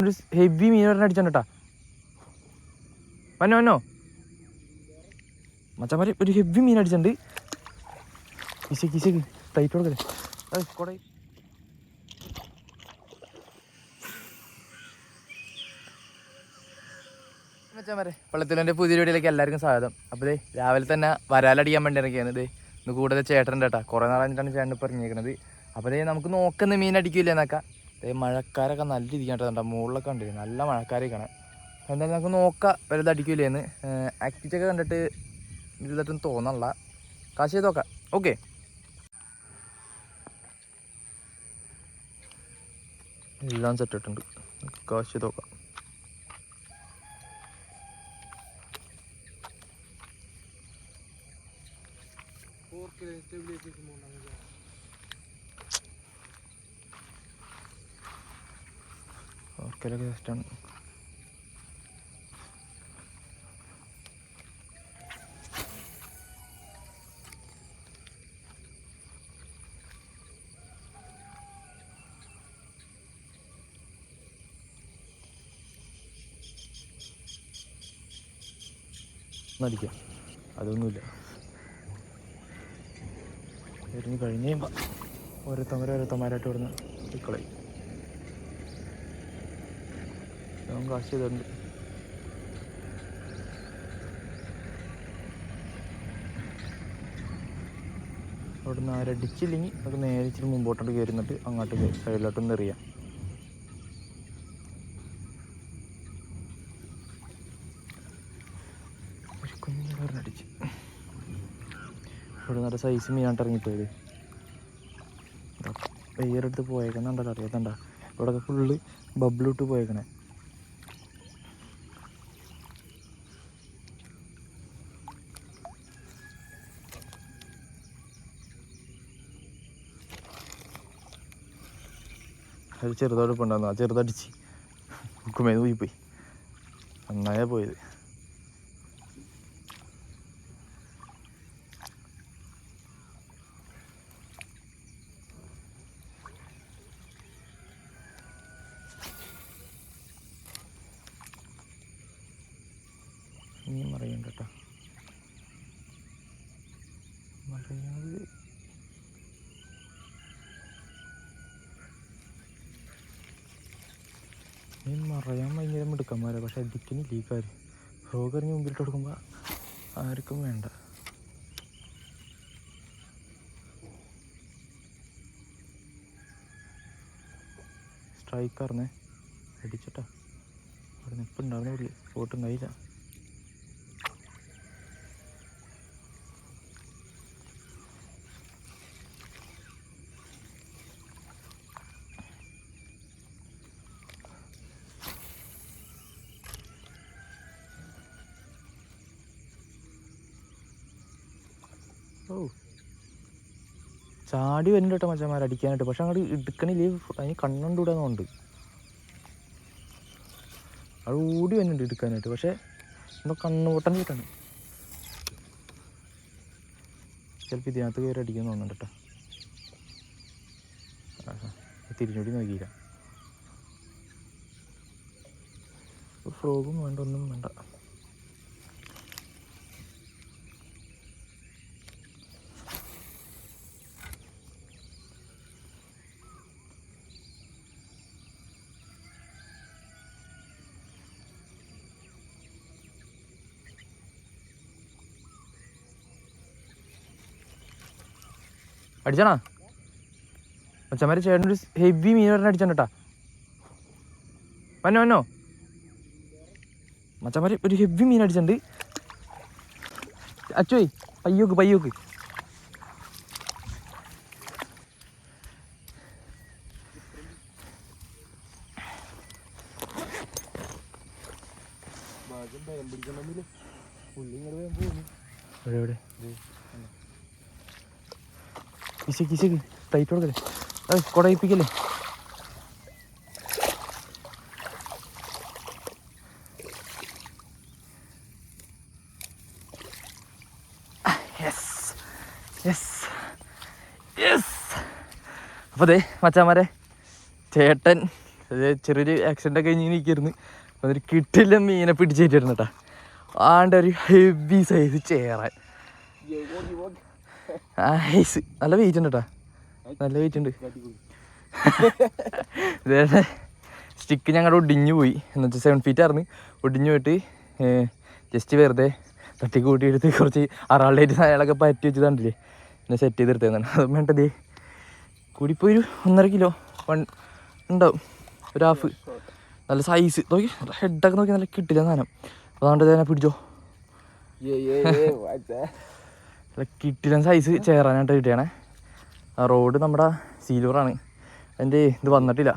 ഒരു ഹെവി മീൻ പറഞ്ഞ അടിച്ചോണ്ടാ വന്നോ വന്നോ. മച്ചാമാരെ ഒരു ഹെവി മീൻ അടിച്ചിട്ടുണ്ട് ഇശക്ക് ഇശക്ക് ടൈറ്റ് കൊടുക്കല്ലേ അത് കൊടൈ. മച്ചാമാരെ പള്ളത്തിലെ പുതിയ വീടിലേക്ക് എല്ലാവർക്കും സ്വാഗതം. അപ്പോൾ ദേ രാവിലെ തന്നെ വരാലടിക്കാൻ വേണ്ടി ഇറങ്ങിയാണ്. ഇത് ഇന്ന് കൂടുതൽ ചേട്ടന്റെ കേട്ടാ കുറേ നാളായിട്ടാണ് ചേട്ടൻ ഇപ്പോൾ ഇറങ്ങിയിരിക്കുന്നത് അപ്പോൾ ദേ നമുക്ക് നോക്കുന്ന മീൻ അടിക്കില്ല എന്നൊക്കെ. ദേ മഴക്കാരൊക്കെ നല്ല രീതിക്കാണ് കേട്ടോ മുകളിലൊക്കെ ഉണ്ട് നല്ല മഴക്കാരൊക്കെയാണ് എന്തായാലും നമുക്ക് നോക്കാം. വലുത് അടിക്കില്ലേന്ന് ആക്ടിവിറ്റൊക്കെ കണ്ടിട്ട് ഇതായിട്ടൊന്നും തോന്നണില്ല കാശ് ചെയ്ത് നോക്കാം. ഓക്കെ എല്ലാം സെറ്റ് ഇട്ടുണ്ട് കാശ് ചെയ്ത് നോക്കാം. ഓർക്കലൊക്കെ ഇഷ്ടമാണ് അടിക്കാം അതൊന്നുമില്ല. എറിഞ്ഞ് കഴിഞ്ഞ് കഴിയുമ്പോൾ ഓരോരുത്തന്മാരെ ഓരോരുത്തന്മാരായിട്ട് ഇവിടുന്ന് ഇക്കളയും. ഞാൻ കാശ് ചെയ്തിട്ടുണ്ട് നിന്ന് ആരടിച്ചില്ലെങ്കിൽ നമുക്ക് നേരെ ഇച്ചിരി മുമ്പോട്ടോട്ട് കയറുന്നിട്ട് അങ്ങോട്ട് സൈഡിലോട്ടൊന്ന് എറിയാം. ഇവിടെ നല്ല സൈസ് മീനായിട്ട് ഇറങ്ങിപ്പോയത് വെയ്യറെടുത്ത് പോയേക്കുന്നുണ്ടല്ലോ അറിയാത്തണ്ട ഇവിടെയൊക്കെ ഫുള്ള് ബബിളിട്ട് പോയേക്കണേ അത് ചെറുതോടെ ഉണ്ടായിരുന്നു ആ ചെറുതടിച്ച് ഉക്കുമേന്ന് പോയി പോയി നന്നായാ പോയത്. ഇനി മറിയണ്ട കേട്ടോ. മറിയാതെ ഈ മറയാൻ ഭയങ്കര മിടുക്കന്മാരാണ് പക്ഷെ അടിക്കണില്ല ലീക്കാർ ഫ്രോഗ് എറിഞ്ഞ് മുമ്പിലിട്ട് കൊടുക്കുമ്പോൾ ആർക്കും വേണ്ട. സ്ട്രൈക്കറിനെ അടിച്ചിട്ടാ. അവിടെ നിപ്പുണ്ടാവുന്ന പുള്ളി പോട്ടും കയ്യില്ല ഓ. ചാടി വരുന്നുണ്ട് കേട്ടോ മച്ചന്മാർ അടിക്കാനായിട്ട്. പക്ഷെ അങ്ങോട്ട് ഇടുക്കണില്ല അതിന് കണ്ണുണ്ടൂടാന്നുണ്ട് അത് ഓടി വരുന്നുണ്ട് എടുക്കാനായിട്ട്. പക്ഷെ എന്തോ കണ്ണോട്ടം കിട്ടാണ് ചിലപ്പോൾ ഇതിനകത്ത് കയറി അടിക്കാൻ തോന്നുന്നുണ്ട് കേട്ടോ. തിരിഞ്ഞോടി നോക്കിയില്ല. ഫ്രോഗും വേണ്ട ഒന്നും വേണ്ട. അടിച്ചണാ? മച്ചന്മാരെ ചേട്ടനൊരു ഹെവി മീൻ പറഞ്ഞ അടിച്ചോണ്ടാ വന്നോ വന്നോ. മച്ചന്മാര് ഒരു ഹെവി മീൻ അടിച്ചിട്ടുണ്ട്. അച്ചോയ് പയ്യോക്ക് പയ്യോക്ക്. എവിടെ എവിടെ? കിശക്ക് കിശക്ക് ടൈറ്റ് കൊടുക്കല്ലേ അത് കുടയിപ്പിക്കല്ലേ യെസ് അപ്പോൾ ദേ മച്ചാമാരെ ചേട്ടൻ അത് ചെറിയൊരു ആക്സിഡന്റ് ഒക്കെ കഴിഞ്ഞ് നിൽക്കായിരുന്നു അതൊരു കിട്ടില്ല മീനെ പിടിച്ചേറ്റിരുന്നു കേട്ടാ. ആണ്ട് ഒരു ഹെവി സൈസ് ചേറാൻ ഐസ് നല്ല വെയിറ്റ് ഉണ്ട് കേട്ടാ നല്ല വെയിറ്റ് ഉണ്ട്. ഇതേ സ്റ്റിക്ക് ഞങ്ങളുടെ ഒടിഞ്ഞു പോയി. എന്ന് വെച്ചാൽ സെവൻ ഫീറ്റ് ആയിരുന്നു. ഒടിഞ്ഞു പോയിട്ട് ജസ്റ്റ് വെറുതെ തട്ടി കൂട്ടിയെടുത്ത് കുറച്ച് അറാളുടെ അയാളൊക്കെ പറ്റി വെച്ച് കണ്ടില്ലേ? എന്നെ സെറ്റ് ചെയ്തെടുത്തേന്നാണ് അത് വേണ്ടതേ കൂടിപ്പോയി ഒരു ഒന്നര കിലോ വൺ ഉണ്ടാവും. ഒരു ഹാഫ് നല്ല സൈസ് നോക്കി ഹെഡൊക്കെ നോക്കി നല്ല കിട്ടില്ല സാധനം. അതുകൊണ്ട് തന്നെ പിടിച്ചോ. കിട്ടില്ല സൈസ് ചേറാനായിട്ട് കിട്ടിയാണേ. ആ റോഡ് നമ്മുടെ സീലൂറാണ്. എന്റെ ഇത് വന്നിട്ടില്ല.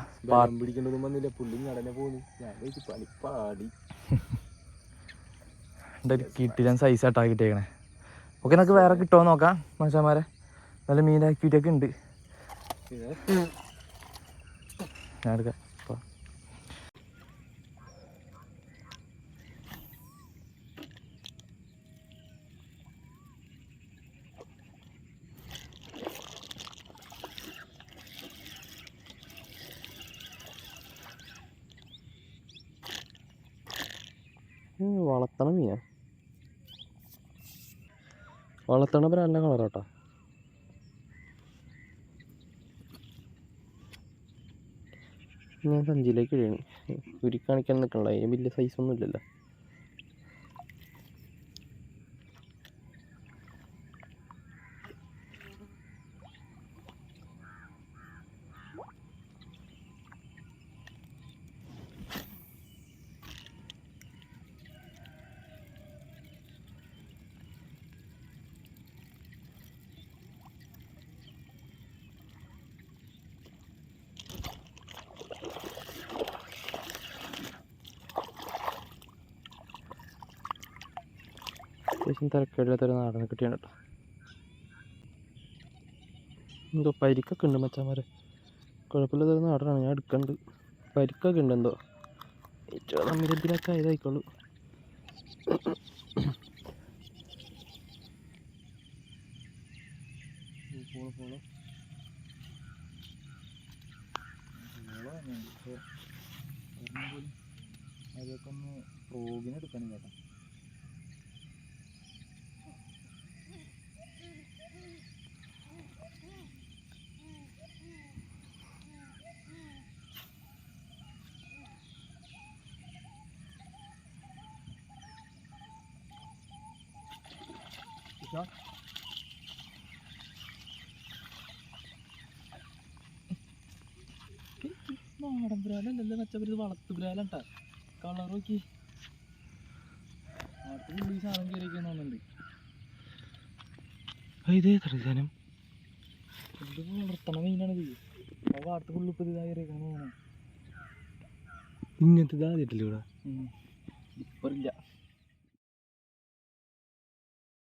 കിട്ടില്ല സൈസ് ആട്ടാ കിട്ടിയേക്കണേ. ഓക്കെ നമുക്ക് വേറെ കിട്ടുമോ നോക്കാം മനുഷ്യന്മാരെ. നല്ല മീൻ ആക്ടിവിറ്റി ഒക്കെ ഉണ്ട് ഞാൻ എടുക്കാം. വളർത്തണ മീനാ. വളർത്തണ നല്ല കളറാട്ടാ. ഞാൻ സഞ്ചിയിലേക്ക് ഇഴയാണ് ഉരുക്കാണിക്കാൻ കാണിക്കാൻ നിൽക്കണല്ലോ അതിന് വലിയ സൈസ് ഒന്നും ഇല്ലല്ലോ. അത്യാവശ്യം തിരക്കേടില്ലാത്തൊരു നാടൻ കിട്ടിയാണ് കേട്ടോ. എന്തോ പരിക്കൊക്കെ ഉണ്ട് മച്ചാമാരെ. കുഴപ്പമില്ലാത്തൊരു നാടനാണ് ഞാൻ എടുക്കണ്ട്. പരിക്കൊക്കെ ഉണ്ട് എന്തോ. ഏറ്റവും തമ്മിലെന്തിനൊക്കെ ആയതായിക്കോളൂ. അതൊക്കെ ഒന്ന് പ്രോഗിന് എടുക്കണം ചേട്ടാ നാടൻ ബ്രാലല്ലല്ലോ മെച്ചപ്പോ ഇത് വളർത്തു ബ്രാലട്ടാ കളർ നോക്കി. പുള്ളി സാധനം കയറിയൊക്കെ ഇതേ സാധനം. ഇത് വളർത്തണ മീനാണിത്. അത് അടുത്ത പുള്ളി ഇപ്പൊ ഇതാ കയറിയൊക്കെ ഇങ്ങനത്തെ ഇതാദ്യമായിട്ടില്ല ഇവിടെ? ഇപ്പറില്ല